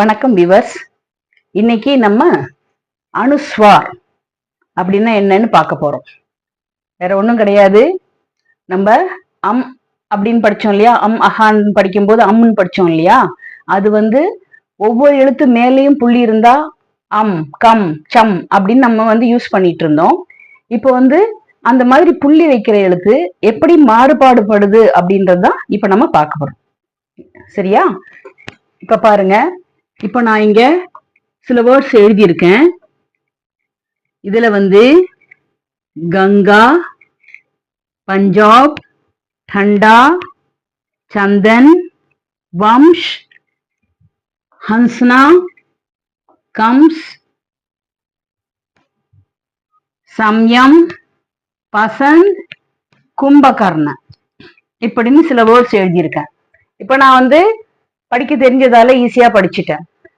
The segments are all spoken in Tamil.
வணக்கம் விவர்ஸ் இன்னைக்கு நம்ம அனுஸ்வார் அப்படின்னா என்னன்னு பார்க்க போறோம். வேற ஒன்றும் கிடையாது. நம்ம அம் அப்படின்னு படித்தோம் இல்லையா? அம் அஹான் படிக்கும்போது அம்னு படித்தோம் இல்லையா? அது வந்து ஒவ்வொரு எழுத்து மேலேயும் புள்ளி இருந்தா அம் கம் சம் அப்படின்னு நம்ம வந்து யூஸ் பண்ணிட்டு இருந்தோம். இப்போ வந்து அந்த மாதிரி புள்ளி வைக்கிற எழுத்து எப்படி மாறுபாடுபடுது அப்படின்றது தான் இப்போ நம்ம பார்க்க போறோம். சரியா? இப்ப பாருங்க. இப்ப நான் இங்க சில வேர்ட்ஸ் எழுதியிருக்கேன். இதுல வந்து கங்கா பஞ்சாப் ठंडा சந்தன் வம்ஷ் ஹன்ஸ்னா கம்ஸ் சம்யம் பசந்த் கும்பகர்ண இப்படின்னு சில வேர்ட்ஸ் எழுதியிருக்கேன். இப்ப நான் வந்து படிக்க தெரிஞ்சதால ஈஸியா படிச்சுட்டேன்.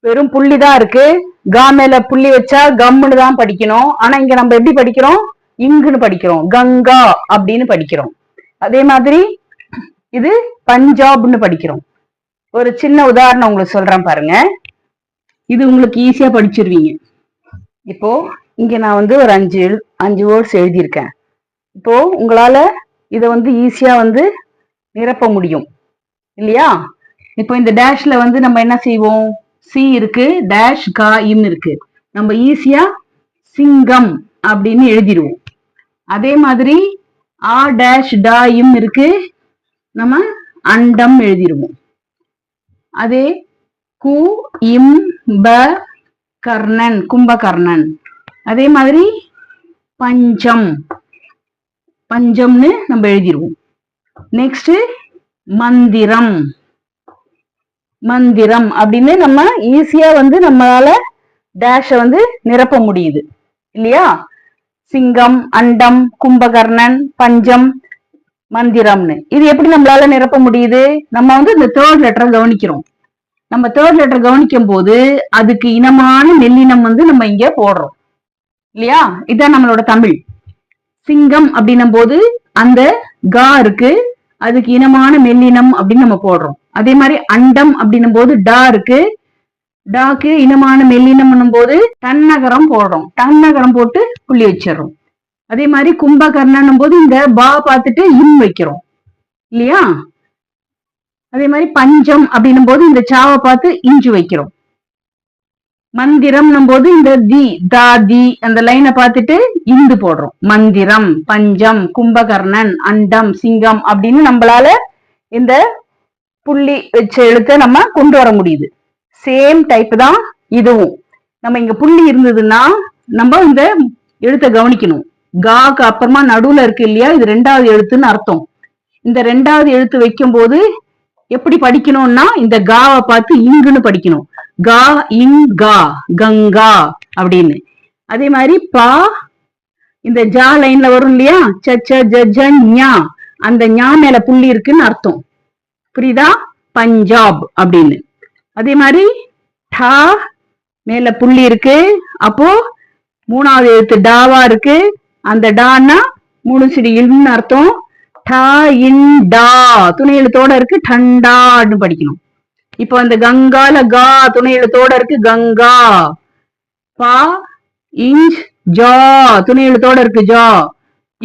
வெறும் புள்ளி தான் இருக்கு. கா மேல புள்ளி வச்சா கம்முன்னு தான் படிக்கணும். ஆனா இங்க நம்ம எப்படி படிக்கிறோம்? இங்குன்னு படிக்கிறோம். கங்கா அப்படின்னு படிக்கிறோம். அதே மாதிரி இது பஞ்சாப்னு படிக்கிறோம். ஒரு சின்ன உதாரணம் உங்களுக்கு சொல்றேன் பாருங்க. இது உங்களுக்கு ஈஸியா படிச்சிருவீங்க. இப்போ இங்க நான் வந்து ஒரு அஞ்சு எழு- அஞ்சு வேர்ட்ஸ் எழுதியிருக்கேன். இப்போ உங்களால இதை வந்து ஈஸியா வந்து நிரப்ப முடியும். இல்லையா? இப்போ இந்த டேஷ்ல வந்து நம்ம என்ன செய்வோம்? சி இருக்கு டேஷ் கா இம் இருக்கு. நம்ம ஈஸியா சிங்கம் அப்படின்னு எழுதிடுவோம். அதே மாதிரி ஆ டேஷ் டா இம் இருக்கு நம்ம அண்டம் எழுதிடுவோம். அதே கு இம் ப கர்ணன் கும்பகர்ணன். அதே மாதிரி பஞ்சம். பஞ்சம்னு நம்ம எழுதிடுவோம். நெக்ஸ்ட் மந்திரம். மந்திரம் அப்படின்னு நம்ம ஈஸியா வந்து நம்மளால டேஷ வந்து நிரப்ப முடியுது. இல்லையா? சிங்கம் அண்டம் கும்பகர்ணன் பஞ்சம் மந்திரம்னு. இது எப்படி நம்மளால நிரப்ப முடியுது? நம்ம வந்து இந்த தேர்ட் லெட்டரை கவனிக்கிறோம். நம்ம தேர்ட் லெட்டர் கவனிக்கும் போது அதுக்கு இனமான மெல்லினம் வந்து நம்ம இங்க போடுறோம். இல்லையா? இதுதான் நம்மளோட தமிழ். சிங்கம் அப்படின்னும் போது அந்த கா இருக்கு. அதுக்கு இனமான மெல்லினம் அப்படின்னு நம்ம போடுறோம். அதே மாதிரி அண்டம் அப்படின்னும் போது டா இருக்கு. டாக்கு இனமான மெல்லினம் போது தன்னகரம் போடுறோம். தன்னகரம் போட்டு புள்ளி வச்சிடுறோம். அதே மாதிரி கும்பகர்ணன் போது இந்த பா பார்த்துட்டு இம் வைக்கிறோம். இல்லையா? அதே மாதிரி பஞ்சம் அப்படின்னும் போது இந்த சாவை பார்த்து இஞ்சு வைக்கிறோம். மந்திரம்னும் போது இந்த தி தா தி அந்த லைனை பார்த்துட்டு இந்து போடுறோம். மந்திரம் பஞ்சம் கும்பகர்ணன் அண்டம் சிங்கம் அப்படின்னு நம்மளால இந்த புள்ளி வச்ச எழுத்தை நம்ம கொண்டு வர முடியுது. சேம் டைப் தான் இதுவும். நம்ம இங்க புள்ளி இருந்ததுன்னா நம்ம இந்த எழுத்தை கவனிக்கணும். காக்கு அப்புறமா நடுவுல இருக்கு இல்லையா? இது ரெண்டாவது எழுத்துன்னு அர்த்தம். இந்த ரெண்டாவது எழுத்து வைக்கும் போது எப்படி படிக்கணும்னா இந்த காவை பார்த்து இங்குன்னு படிக்கணும். கா இங் கா கங்கா அப்படின்னு. அதே மாதிரி பா இந்த ஜா லைன்ல வரும் இல்லையா? ச ச ஜ ஜ ஞா. அந்த ஞா மேல புள்ளி இருக்குன்னு அர்த்தம். புரியுதா? பஞ்சாப் அப்படின்னு. அதே மாதிரி டா மேல புள்ளி இருக்கு. அப்போ மூணாவது எழுத்து டாவா இருக்கு. அந்த டான்னா மூணு சிடி இல்னு அர்த்தம். டா இன் டா. துணை எழுத்தோட இருக்கு. டண்டான்னு படிக்கணும். இப்போ அந்த கங்கால கா துணை எழுத்தோட இருக்கு கங்கா. பா இஞ்ச் ஜா துணை எழுத்தோட இருக்கு ஜா.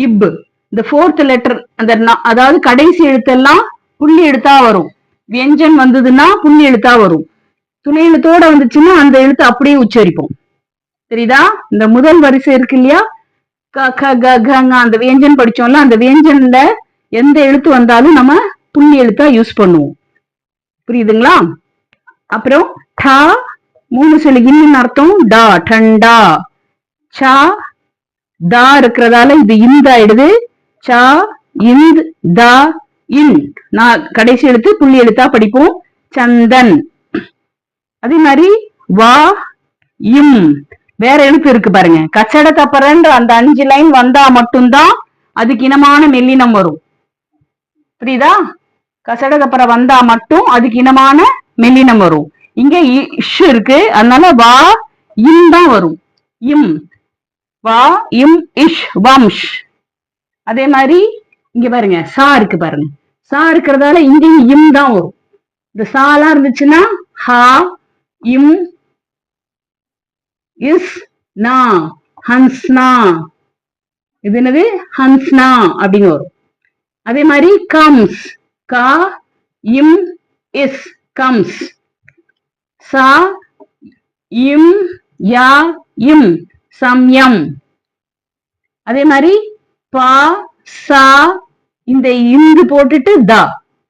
இப் இந்த ஃபோர்த் லெட்டர் அந்த அதாவது கடைசி எழுத்தெல்லாம் புள்ளி எழுத்தா வரும். வியஞ்சன் வந்ததுன்னா புள்ளி எழுத்தா வரும். துணை எழுத்தோட வந்துச்சுன்னா அந்த எழுத்து அப்படியே உச்சரிப்போம். தெரியுதா? இந்த முதல் வரிசை இருக்கு இல்லையா? க க க கங்க அந்த வியஞ்சன் படிச்சோம்ல அந்த வியஞ்சன்ல எந்த எழுத்து வந்தாலும் நம்ம புள்ளி எழுத்தா யூஸ் பண்ணுவோம். புரியுதுங்களா? அப்புறம் டா மூணு சொல்லு இன்னும் அர்த்தம் டா டண்டா. சா தா இருக்கிறதால இது இந்த ஆயிடுது. சா இந்த் தா இன். நான் கடைசி எழுத்து புள்ளி எழுத்தா படிப்போம். சந்தன். அதே மாதிரி வா இம். வேற எழுத்து இருக்கு பாருங்க. கச்சட தப்பரன்ற அந்த அஞ்சு லைன் வந்தா மட்டும்தான் அதுக்கு இனமான மெல்லினம் வரும். புரியுதா? கசட வந்தா மட்டும் அதுக்கு இனமான மெல்லினம் வரும். இங்க இ- இஷ் இருக்கு அதனால வா இம் தான் வரும். இம் வா இம் இஷ் வம்ஷ். அதே மாதிரி இங்க பாருங்க சா இருக்கு பாருங்க. சா இருக்கிறதால இங்கேயும் இம் தான் வரும். இந்த சாலாம் இருந்துச்சுன்னா ஹா இம் இஸ் நா ஹன்ஸ்னா இது என்னது? ஹன்ஸ்னா அப்படின்னு வரும். அதே மாதிரி கம்ஸ். கா இம் இஸ் கம்ஸ். சா இம் யா இம் சம்யம். அதே மாதிரி பா சா இந்த இந்து போட்டுட்டு தா.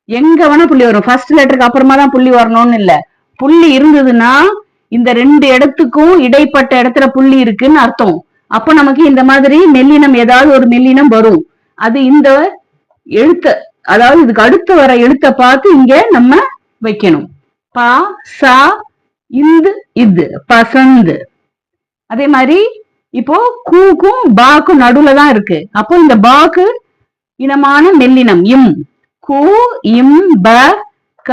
எங்க வேணா புள்ளி வரும். ஃபர்ஸ்ட் லெட்டருக்கு அப்புறமா தான் புள்ளி வரணும்னு இல்ல. புள்ளி இருந்ததுன்னா இந்த ரெண்டு இடத்துக்கும் இடைப்பட்ட இடத்துல புள்ளி இருக்குன்னு அர்த்தம். அப்ப நமக்கு இந்த மாதிரி மெல்லினம் ஏதாவது ஒரு மெல்லினம் வரும். அது இந்த எழுத்த அதாவது இதுக்கு அடுத்து வர எழுத்த பார்த்து இங்க நம்ம வைக்கணும். பா சா இந்து இது பசந்து. அதே மாதிரி இப்போ கூக்கும் பாக்கும் நடுவுல தான் இருக்கு. அப்போ இந்த பாக்கு இனமான மெல்லினம் இம். கு இம் ப க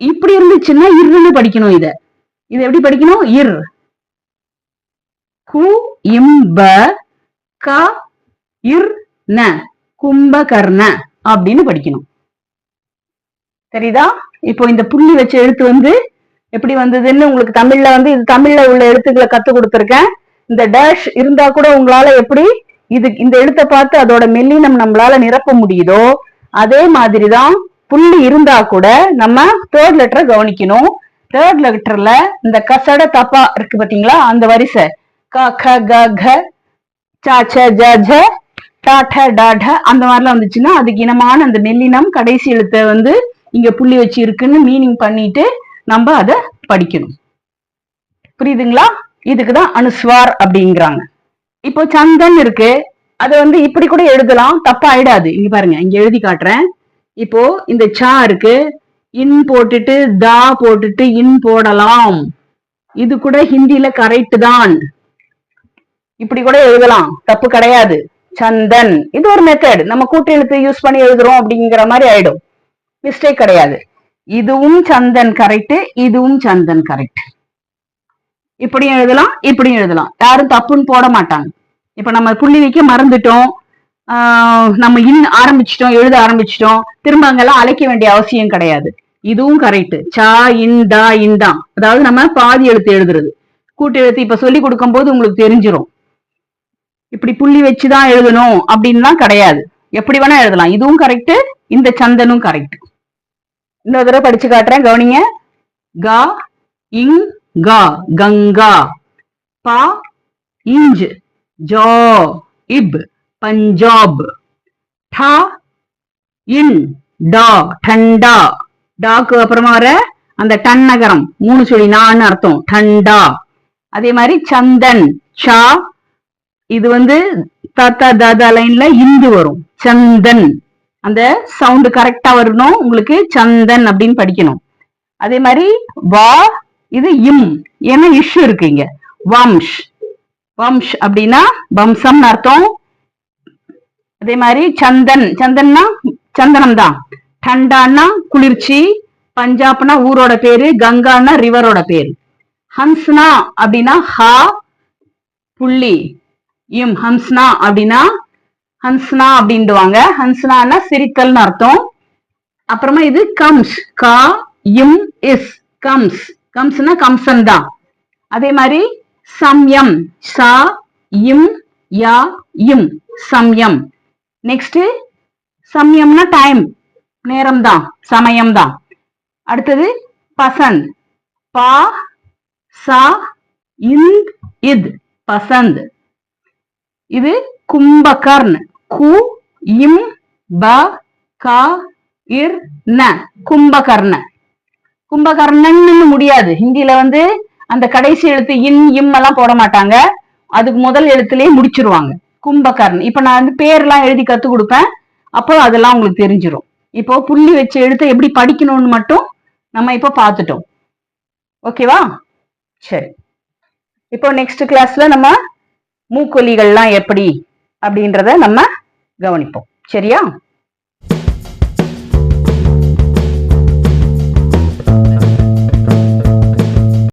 இப்படி இருந்துச்சுன்னா இருன்னு படிக்கணும் இத. இது எப்படி படிக்கணும்? இர். கு இம் ப க இர் ந. கும்பகர்ண. அப்படின்னு படிக்கணும். சரிதா? இப்போ இந்த புள்ளி வச்ச எழுத்து வந்து எப்படி வந்ததுன்னு உங்களுக்கு தமிழ்ல வந்து இது தமிழ்ல உள்ள எழுத்துக்களை கத்து கொடுத்துருக்கேன். இந்த டேஷ் இருந்தா கூட உங்களால எப்படி இது இந்த எழுத்தை பார்த்து அதோட மெல்லினம் நம்மளால நிரப்ப முடியுதோ அதே மாதிரிதான் புள்ளி இருந்தா கூட நம்ம தேர்ட் லெட்டரை கவனிக்கணும். தேர்ட் லெட்டர்ல இந்த கசட தப்பா இருக்கு பாத்தீங்களா? அந்த வரிசை க க க க ச ச ஜ டாட டாட அந்த மாதிரிலாம் வந்துச்சுன்னா அதுக்கு இனமான அந்த மெல்லினம் கடைசி எழுத்தை வந்து இங்க புள்ளி வச்சு இருக்குன்னு மீனிங் பண்ணிட்டு நம்ம அதை படிக்கணும். புரியுதுங்களா? இதுக்குதான் அனுஸ்வார் அப்படிங்கிறாங்க. இப்போ சந்தன் இருக்கு. அதை வந்து இப்படி கூட எழுதலாம். தப்பா ஆயிடாது இங்க பாருங்க இங்க எழுதி காட்டுறேன். இப்போ இந்த சா இருக்கு. இன் போட்டுட்டு தா போட்டுட்டு இன் போடலாம். இது கூட ஹிந்தியில கரெக்ட் தான். இப்படி கூட எழுதலாம். தப்பு கிடையாது. சந்தன். இது ஒரு மெத்தட் நம்ம கூட்டு எழுத்து யூஸ் பண்ணி எழுதுறோம் அப்படிங்கிற மாதிரி ஆயிடும். மிஸ்டேக் கிடையாது. இதுவும் சந்தன் கரெக்ட் இதுவும் சந்தன் கரெக்ட் இப்படியும் எழுதலாம் இப்படியும் எழுதலாம். யாரும் தப்புன்னு போட மாட்டாங்க. இப்ப நம்ம புள்ளி வைக்க மறந்துட்டோம் நம்ம இன் ஆரம்பிச்சிட்டோம் எழுத ஆரம்பிச்சிட்டோம். திரும்ப அங்கெல்லாம் அழைக்க வேண்டிய அவசியம் கிடையாது. இதுவும் கரெக்ட் சா இன் தா இன் தான் அதாவது நம்ம பாதி எழுத்து எழுதுறது. கூட்டு எழுத்து இப்ப சொல்லி கொடுக்கும் போது உங்களுக்கு தெரிஞ்சிரும். இப்படி புள்ளி வச்சுதான் எழுதணும் அப்படின்லாம் கிடையாது. எப்படி வேணா எழுதலாம். இதுவும் கரெக்ட் இந்த சந்தனும் கரெக்ட் இன்னொரு தடவை படிச்சு காட்டுறேன் கவனிங்க. கா இங் கா கங்கா. பா இஞ்ச் ஜோ இப் பஞ்சாப். டா இன் டா டண்டா. டாக்கு அப்புறமா வர அந்த டன் நகரம் மூணு சொல்லி நான் அர்த்தம். டண்டா. அதே மாதிரி சந்தன் ஷா இது வந்து தாத்தா தாதா லைன்ல இந்து வரும். சந்தன். அந்த சவுண்ட் கரெக்டா வரணும். உங்களுக்கு சந்தன் அப்படின்னு படிக்கணும். அதே மாதிரி வா இது இம். ஏன்னா இஷ்யூ இருக்கு இங்க வம்ஷ். வம்ஷ் அப்படின்னா வம்சம்னு அர்த்தம். அதே மாதிரி சந்தன். சந்தன்னா சந்தனம் தான் டண்டான்னா குளிர்ச்சி. பஞ்சாப்னா ஊரோட பேரு. கங்கான்னா ரிவரோட பேரு. ஹன்ஸ்னா அப்படின்னா ஹா புள்ளி. இம் ஹம்ஸ்னா அப்படின்னா ஹன்ஸ்னா அப்படின்டுவாங்க. ஹன்ஸ்னான்னா சிரித்தல்னு அர்த்தம். அப்புறமா இது கம்ஸ். கா இம் இஸ். கம்ஸ். கம்ஸ்னா கம்சன் தான். அதே மாதிரி சம்யம். சா இம் யா இம். சம்யம். நெக்ஸ்ட் சம்யம்னா டைம் நேரம் தான். சமயம் தான். அடுத்தது பசந்த். பா சா இந்த் இத். பசந்த். இது கும்பகர்ன் கு இம் ப கா இர் ந. கும்பகர்ண. கும்பகர்ணன்னு முடியாது. ஹிந்தியில வந்து அந்த கடைசி எழுத்து இன் இம் எல்லாம் போட மாட்டாங்க. அதுக்கு முதல் எழுத்துலயே முடிச்சிருவாங்க. கும்பகர்ண். இப்ப நான் வந்து பேர்லாம் எழுதி கத்து கொடுப்பேன். அப்போ அதெல்லாம் உங்களுக்கு தெரிஞ்சிடும் இப்போ புள்ளி வச்ச எழுத்தை எப்படி படிக்கணும்னு மட்டும் நம்ம இப்போ பார்த்துட்டோம். ஓகேவா? சரி. இப்போ நெக்ஸ்ட் கிளாஸ்ல நம்ம மூக்கொலிகள்லாம் எப்படி அப்படின்றத நம்ம கவனிப்போம். சரியா?